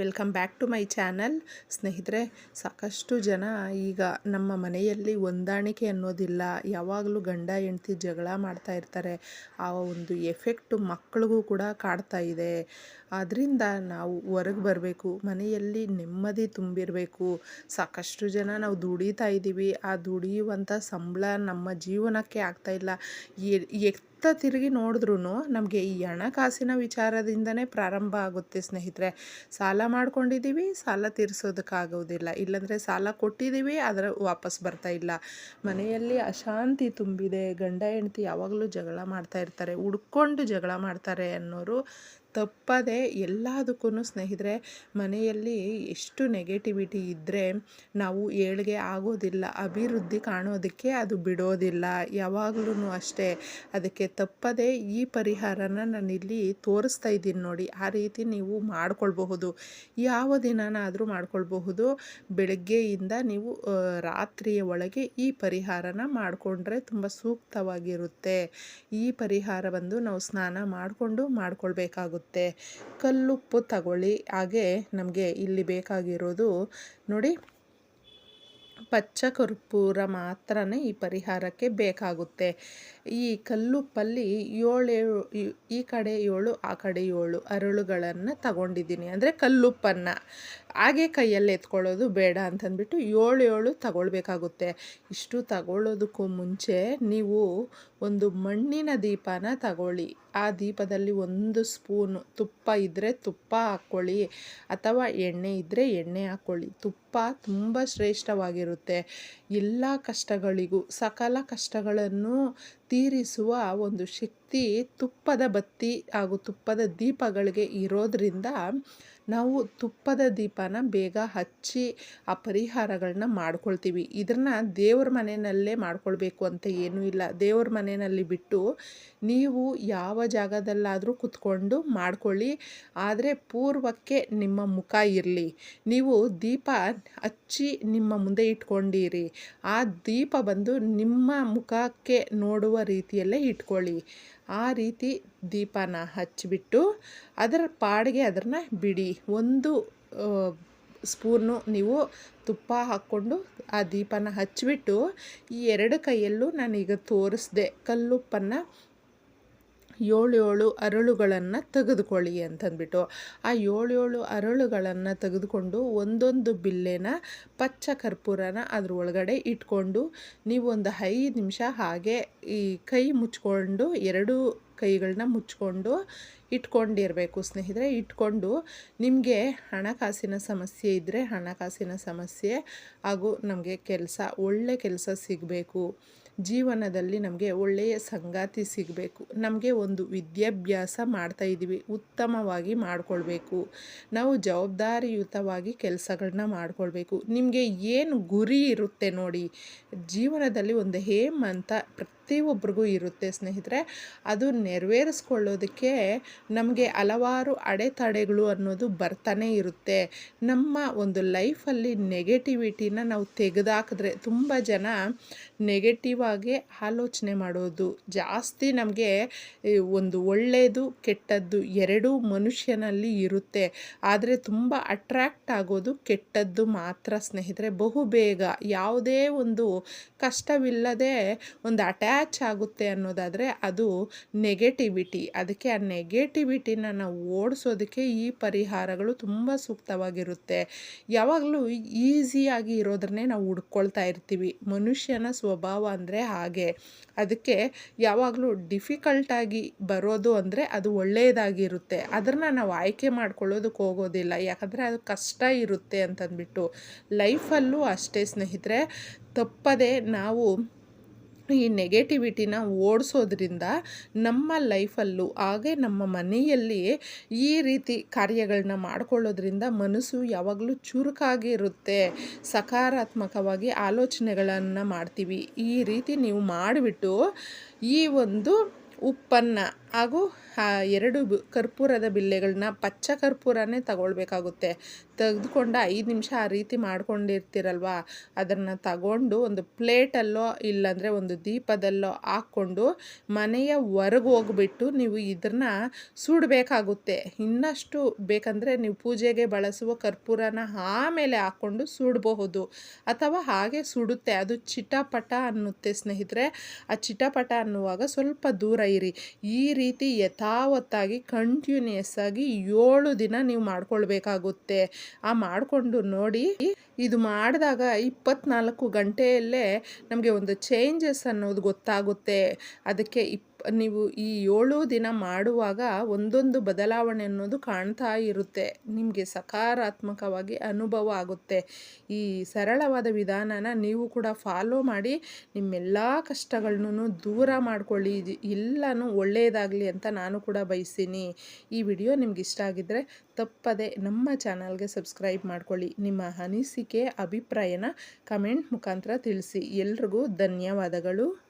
Welcome back to my channel. ಸ್ನೇಹಿತರೆ, ಸಾಕಷ್ಟು ಜನ ಈಗ ನಮ್ಮ ಮನೆಯಲ್ಲಿ ಹೊಂದಾಣಿಕೆ ಅನ್ನೋದಿಲ್ಲ. ಯಾವಾಗಲೂ ಗಂಡ, ಹೆಂಡತಿ ಜಗಳ ಮಾಡ್ತಾ ಇರ್ತಾರೆ. ಆ ಒಂದು ಎಫೆಕ್ಟು ಮಕ್ಕಳಿಗೂ ಕೂಡ ಕಾಡ್ತಾ ಇದೆ. ಅದರಿಂದ ನಾವು ಹೊರಗೆ ಬರಬೇಕು. ಮನೆಯಲ್ಲಿ ನೆಮ್ಮದಿ ತುಂಬಿರಬೇಕು. ಸಾಕಷ್ಟು ಜನ ನಾವು ದುಡಿತಾ ಇದ್ದೀವಿ ಆ ದುಡಿಯುವಂಥ ಸಂಬಳ ನಮ್ಮ ಜೀವನಕ್ಕೆ ಆಗ್ತಾಯಿಲ್ಲ ಎತ್ತ ತಿರುಗಿ ನೋಡಿದ್ರೂ ನಮಗೆ ಈ ಹಣಕಾಸಿನ ವಿಚಾರದಿಂದನೇ ಪ್ರಾರಂಭ ಆಗುತ್ತೆ ಸ್ನೇಹಿತರೆ. ಸಾಲ ಮಾಡ್ಕೊಂಡಿದ್ದೀವಿ, ಸಾಲ ತೀರಿಸೋದಕ್ಕಾಗೋದಿಲ್ಲ. ಇಲ್ಲಾಂದರೆ ಸಾಲ ಕೊಟ್ಟಿದ್ದೀವಿ ಅದರ ವಾಪಸ್ ಬರ್ತಾ ಇಲ್ಲ. ಮನೆಯಲ್ಲಿ ಅಶಾಂತಿ ತುಂಬಿದೆ. ಗಂಡ ಹೆಂಡತಿ ಯಾವಾಗಲೂ ಜಗಳ ಮಾಡ್ತಾ ಇರ್ತಾರೆ. ಹುಡ್ಕೊಂಡು ಜಗಳ ಮಾಡ್ತಾರೆ ಅನ್ನೋರು ತಪ್ಪದೆ ಎಲ್ಲದಕ್ಕೂ ಸ್ನೇಹಿತರೆ, ಮನೆಯಲ್ಲಿ ಎಷ್ಟು ನೆಗೆಟಿವಿಟಿ ಇದ್ದರೆ ನಾವು ಏಳಿಗೆ ಆಗೋದಿಲ್ಲ, ಅಭಿವೃದ್ಧಿ ಕಾಣೋದಕ್ಕೆ ಅದು ಬಿಡೋದಿಲ್ಲ. ಯಾವಾಗ್ಲೂ ಅಷ್ಟೇ. ಅದಕ್ಕೆ ತಪ್ಪದೆ ಈ ಪರಿಹಾರನ ನಾನಿಲ್ಲಿ ತೋರಿಸ್ತಾ ಇದ್ದೀನಿ ನೋಡಿ. ಆ ರೀತಿ ನೀವು ಮಾಡ್ಕೊಳ್ಬಹುದು. ಯಾವ ದಿನನಾದರೂ ಮಾಡ್ಕೊಳ್ಬಹುದು. ಬೆಳಗ್ಗೆಯಿಂದ ನೀವು ರಾತ್ರಿಯ ಒಳಗೆ ಈ ಪರಿಹಾರನ ಮಾಡಿಕೊಂಡ್ರೆ ತುಂಬ ಸೂಕ್ತವಾಗಿರುತ್ತೆ. ಈ ಪರಿಹಾರ ಬಂದು ನಾವು ಸ್ನಾನ ಮಾಡಿಕೊಂಡು ಮಾಡ್ಕೊಳ್ಬೇಕಾಗುತ್ತೆ. ಆಗುತ್ತೆ ಕಲ್ಲುಪ್ಪು ತಗೊಳ್ಳಿ. ಹಾಗೆ ನಮಗೆ ಇಲ್ಲಿ ಬೇಕಾಗಿರೋದು ನೋಡಿ ಪಚ್ಚ ಕರ್ಪೂರ ಮಾತ್ರನೇ ಈ ಪರಿಹಾರಕ್ಕೆ ಬೇಕಾಗುತ್ತೆ. ಈ ಕಲ್ಲುಪ್ಪಲ್ಲಿ ಏಳು ಈ ಕಡೆ ಏಳು, ಆ ಕಡೆ ಏಳು ಅರಳುಗಳನ್ನು ತಗೊಂಡಿದ್ದೀನಿ. ಅಂದರೆ ಕಲ್ಲುಪ್ಪನ್ನು ಹಾಗೆ ಕೈಯಲ್ಲಿ ಎತ್ಕೊಳ್ಳೋದು ಬೇಡ ಅಂತಂದ್ಬಿಟ್ಟು ಏಳು ಏಳು ತಗೊಳ್ಬೇಕಾಗುತ್ತೆ. ಇಷ್ಟು ತಗೊಳ್ಳೋದಕ್ಕೂ ಮುಂಚೆ ನೀವು ಒಂದು ಮಣ್ಣಿನ ದೀಪನ ತಗೊಳ್ಳಿ. ಆ ದೀಪದಲ್ಲಿ ಒಂದು ಸ್ಪೂನು ತುಪ್ಪ ಇದ್ದರೆ ತುಪ್ಪ ಹಾಕ್ಕೊಳ್ಳಿ, ಅಥವಾ ಎಣ್ಣೆ ಇದ್ದರೆ ಎಣ್ಣೆ ಹಾಕ್ಕೊಳ್ಳಿ. ತುಪ್ಪ ತುಂಬ ಶ್ರೇಷ್ಠವಾಗಿರುತ್ತೆ. ಎಲ್ಲ ಕಷ್ಟಗಳಿಗೂ ಸಕಲ ಕಷ್ಟಗಳನ್ನು ತೀರಿಸುವ ಒಂದು ಶಕ್ತಿ ತುಪ್ಪದ ಬತ್ತಿ ಹಾಗೂ ತುಪ್ಪದ ದೀಪಗಳಿಗೆ ಇರೋದರಿಂದ ನಾವು ತುಪ್ಪದ ದೀಪನ ಬೇಗ ಹಚ್ಚಿ ಆ ಪರಿಹಾರಗಳನ್ನ ಮಾಡ್ಕೊಳ್ತೀವಿ. ಇದನ್ನು ದೇವ್ರ ಮನೆಯಲ್ಲೇ ಮಾಡ್ಕೊಳ್ಬೇಕು ಅಂತ ಏನೂ ಇಲ್ಲ. ದೇವ್ರ ಮನೆಯಲ್ಲಿ ಬಿಟ್ಟು ನೀವು ಯಾವ ಜಾಗದಲ್ಲಾದರೂ ಕುತ್ಕೊಂಡು ಮಾಡ್ಕೊಳ್ಳಿ. ಆದರೆ ಪೂರ್ವಕ್ಕೆ ನಿಮ್ಮ ಮುಖ ಇರಲಿ. ನೀವು ದೀಪ ಹಚ್ಚಿ ನಿಮ್ಮ ಮುಂದೆ ಇಟ್ಕೊಂಡಿರಿ. ಆ ದೀಪ ಬಂದು ನಿಮ್ಮ ಮುಖಕ್ಕೆ ನೋಡುವ ರೀತಿಯಲ್ಲೇ ಇಟ್ಕೊಳ್ಳಿ. ಆ ರೀತಿ ದೀಪನ ಹಚ್ಚಿಬಿಟ್ಟು ಅದರ ಪಾಡಿಗೆ ಅದನ್ನು ಬಿಡಿ. ಒಂದು ಸ್ಪೂನು ನೀವು ತುಪ್ಪ ಹಾಕ್ಕೊಂಡು ಆ ದೀಪನ ಹಚ್ಚಿಬಿಟ್ಟು ಈ ಎರಡು ಕೈಯಲ್ಲೂ ನಾನೀಗ ತೋರಿಸ್ದೆ. ಕಲ್ಲುಪ್ಪನ್ನು ಏಳು ಏಳು ಅರಳುಗಳನ್ನು ತೆಗೆದುಕೊಳ್ಳಿ ಅಂತಂದ್ಬಿಟ್ಟು. ಆ ಏಳು ಏಳು ಅರಳುಗಳನ್ನು ತೆಗೆದುಕೊಂಡು ಒಂದೊಂದು ಬಿಲ್ಲೆನ ಪಚ್ಚ ಕರ್ಪೂರನ ಅದ್ರ ಒಳಗಡೆ ಇಟ್ಕೊಂಡು ನೀವು ಒಂದು ಐದು ನಿಮಿಷ ಹಾಗೆ ಈ ಕೈ ಮುಚ್ಕೊಂಡು, ಎರಡು ಕೈಗಳನ್ನ ಮುಚ್ಕೊಂಡು ಇಟ್ಕೊಂಡಿರಬೇಕು ಸ್ನೇಹಿತರೆ. ಇಟ್ಕೊಂಡು ನಿಮಗೆ ಹಣಕಾಸಿನ ಸಮಸ್ಯೆ ಇದ್ದರೆ ಹಣಕಾಸಿನ ಸಮಸ್ಯೆ ಹಾಗೂ ನಮಗೆ ಕೆಲಸ, ಒಳ್ಳೆ ಕೆಲಸ ಸಿಗಬೇಕು. ಜೀವನದಲ್ಲಿ ನಮಗೆ ಒಳ್ಳೆಯ ಸಂಗಾತಿ ಸಿಗಬೇಕು. ನಮಗೆ ಒಂದು ವಿದ್ಯಾಭ್ಯಾಸ ಮಾಡ್ತಾಯಿದ್ದೀವಿ ಉತ್ತಮವಾಗಿ ಮಾಡಿಕೊಳ್ಬೇಕು. ನಾವು ಜವಾಬ್ದಾರಿಯುತವಾಗಿ ಕೆಲಸಗಳನ್ನ ಮಾಡಿಕೊಳ್ಬೇಕು. ನಿಮಗೆ ಏನು ಗುರಿ ಇರುತ್ತೆ ನೋಡಿ, ಜೀವನದಲ್ಲಿ ಒಂದು ಹೇಮ್ ಅಂತ ಪ್ರತಿಯೊಬ್ಬರಿಗೂ ಇರುತ್ತೆ ಸ್ನೇಹಿತರೆ. ಅದು ನೆರವೇರಿಸ್ಕೊಳ್ಳೋದಕ್ಕೆ ನಮಗೆ ಹಲವಾರು ಅಡೆತಡೆಗಳು ಅನ್ನೋದು ಬರ್ತಾನೆ ಇರುತ್ತೆ. ನಮ್ಮ ಒಂದು ಲೈಫಲ್ಲಿ ನೆಗೆಟಿವಿಟಿನ ನಾವು ತೆಗೆದಾಕಿದ್ರೆ ತುಂಬ ಜನ ನೆಗೆಟಿವ್ ಆಗಿ ಆಲೋಚನೆ ಮಾಡೋದು, ಜಾಸ್ತಿ ನಮಗೆ ಒಂದು ಒಳ್ಳೆಯದು ಕೆಟ್ಟದ್ದು ಎರಡೂ ಮನುಷ್ಯನಲ್ಲಿ ಇರುತ್ತೆ. ಆದರೆ ತುಂಬ ಅಟ್ರ್ಯಾಕ್ಟ್ ಆಗೋದು ಕೆಟ್ಟದ್ದು ಮಾತ್ರ ಸ್ನೇಹಿತರೆ. ಬಹುಬೇಗ ಯಾವುದೇ ಒಂದು ಕಷ್ಟವಿಲ್ಲದೆ ಒಂದು ಅಟ್ಯಾಕ್ ಅಟ್ಯಾಚ್ ಆಗುತ್ತೆ ಅನ್ನೋದಾದರೆ ಅದು ನೆಗೆಟಿವಿಟಿ ಅದಕ್ಕೆ ಆ ನೆಗೆಟಿವಿಟಿನ ನಾವು ಓಡಿಸೋದಕ್ಕೆ ಈ ಪರಿಹಾರಗಳು ತುಂಬ ಸೂಕ್ತವಾಗಿರುತ್ತೆ. ಯಾವಾಗಲೂ ಈಸಿಯಾಗಿ ಇರೋದನ್ನೇ ನಾವು ಹುಡ್ಕೊಳ್ತಾ ಇರ್ತೀವಿ. ಮನುಷ್ಯನ ಸ್ವಭಾವ ಅಂದರೆ ಹಾಗೆ. ಅದಕ್ಕೆ ಯಾವಾಗಲೂ ಡಿಫಿಕಲ್ಟಾಗಿ ಬರೋದು ಅಂದರೆ ಅದು ಒಳ್ಳೆಯದಾಗಿರುತ್ತೆ ಅದನ್ನು ನಾವು ಆಯ್ಕೆ ಮಾಡ್ಕೊಳ್ಳೋದಕ್ಕೆ ಹೋಗೋದಿಲ್ಲ. ಯಾಕಂದರೆ ಅದು ಕಷ್ಟ ಇರುತ್ತೆ ಅಂತಂದ್ಬಿಟ್ಟು. ಲೈಫಲ್ಲೂ ಅಷ್ಟೇ ಸ್ನೇಹಿತರೆ, ತಪ್ಪದೆ ನಾವು ಈ ನೆಗೆಟಿವಿಟಿನ ಓಡಿಸೋದ್ರಿಂದ ನಮ್ಮ ಲೈಫಲ್ಲೂ ಹಾಗೆ ನಮ್ಮ ಮನೆಯಲ್ಲಿ ಈ ರೀತಿ ಕಾರ್ಯಗಳನ್ನ ಮಾಡಿಕೊಳ್ಳೋದ್ರಿಂದ ಮನಸ್ಸು ಯಾವಾಗಲೂ ಚುರುಕಾಗಿರುತ್ತೆ ಸಕಾರಾತ್ಮಕವಾಗಿ ಆಲೋಚನೆಗಳನ್ನು ಮಾಡ್ತೀವಿ. ಈ ರೀತಿ ನೀವು ಮಾಡಿಬಿಟ್ಟು ಈ ಒಂದು ಉಪ್ಪನ್ನು ಹಾಗೂ ಎರಡು ಕರ್ಪೂರದ ಬಿಲ್ಲೆಗಳನ್ನ ಪಚ್ಚ ಕರ್ಪೂರನೇ ತಗೊಳ್ಬೇಕಾಗುತ್ತೆ. ತೆಗೆದುಕೊಂಡು ಐದು ನಿಮಿಷ ಆ ರೀತಿ ಮಾಡ್ಕೊಂಡಿರ್ತೀರಲ್ವ? ಅದನ್ನು ತಗೊಂಡು ಒಂದು ಪ್ಲೇಟಲ್ಲೋ ಇಲ್ಲಾಂದರೆ ಒಂದು ದೀಪದಲ್ಲೋ ಹಾಕ್ಕೊಂಡು ಮನೆಯ ಹೊರಗೆ ಹೋಗ್ಬಿಟ್ಟು ನೀವು ಇದನ್ನು ಸುಡಬೇಕಾಗುತ್ತೆ. ಇನ್ನಷ್ಟು ಬೇಕಂದರೆ ನೀವು ಪೂಜೆಗೆ ಬಳಸುವ ಕರ್ಪೂರನ ಆಮೇಲೆ ಹಾಕ್ಕೊಂಡು ಸುಡಬಹುದು. ಅಥವಾ ಹಾಗೆ ಸುಡುತ್ತೆ. ಅದು ಚಿಟಪಟ ಅನ್ನುತ್ತೆ ಸ್ನೇಹಿತರೆ. ಆ ಚಿಟಪಟ ಅನ್ನುವಾಗ ಸ್ವಲ್ಪ ದೂರ ಇರಿ. ಈ ರೀತಿ ಯಥಾವತ್ತಾಗಿ ಕಂಟಿನ್ಯೂಸ್ ಆಗಿ ಏಳು ದಿನ ನೀವು ಮಾಡ್ಕೊಳ್ಬೇಕಾಗುತ್ತೆ. ಆ ಮಾಡಿಕೊಂಡು ನೋಡಿ ಇದು ಮಾಡಿದಾಗ ಇಪ್ಪತ್ನಾಲ್ಕು ಗಂಟೆಯಲ್ಲೇ ನಮಗೆ ಒಂದು ಚೇಂಜಸ್ ಅನ್ನೋದು ಗೊತ್ತಾಗುತ್ತೆ. ಅದಕ್ಕೆ ಇಪ್ ನೀವು ಈ ಏಳು ದಿನ ಮಾಡುವಾಗ ಒಂದೊಂದು ಬದಲಾವಣೆ ಅನ್ನೋದು ಕಾಣ್ತಾ ಇರುತ್ತೆ. ನಿಮಗೆ ಸಕಾರಾತ್ಮಕವಾಗಿ ಅನುಭವ ಆಗುತ್ತೆ. ಈ ಸರಳವಾದ ವಿಧಾನನ ನೀವು ಕೂಡ ಫಾಲೋ ಮಾಡಿ, ನಿಮ್ಮೆಲ್ಲ ಕಷ್ಟಗಳನ್ನೂ ದೂರ ಮಾಡ್ಕೊಳ್ಳಿ. ಎಲ್ಲನೂ ಒಳ್ಳೆಯದಾಗಲಿ ಅಂತ ನಾನು ಕೂಡ ಬಯಸ್ತೀನಿ. ಈ ವಿಡಿಯೋ ನಿಮ್ಗೆ ಇಷ್ಟ ಆಗಿದ್ದರೆ ತಪ್ಪದೆ ನಮ್ಮ ಚಾನಲ್ಗೆ ಸಬ್ಸ್ಕ್ರೈಬ್ ಮಾಡ್ಕೊಳ್ಳಿ. ನಿಮ್ಮ ಅನಿಸಿಕೆ, ಅಭಿಪ್ರಾಯನ ಕಮೆಂಟ್ ಮುಖಾಂತರ ತಿಳಿಸಿ. ಎಲ್ರಿಗೂ ಧನ್ಯವಾದಗಳು.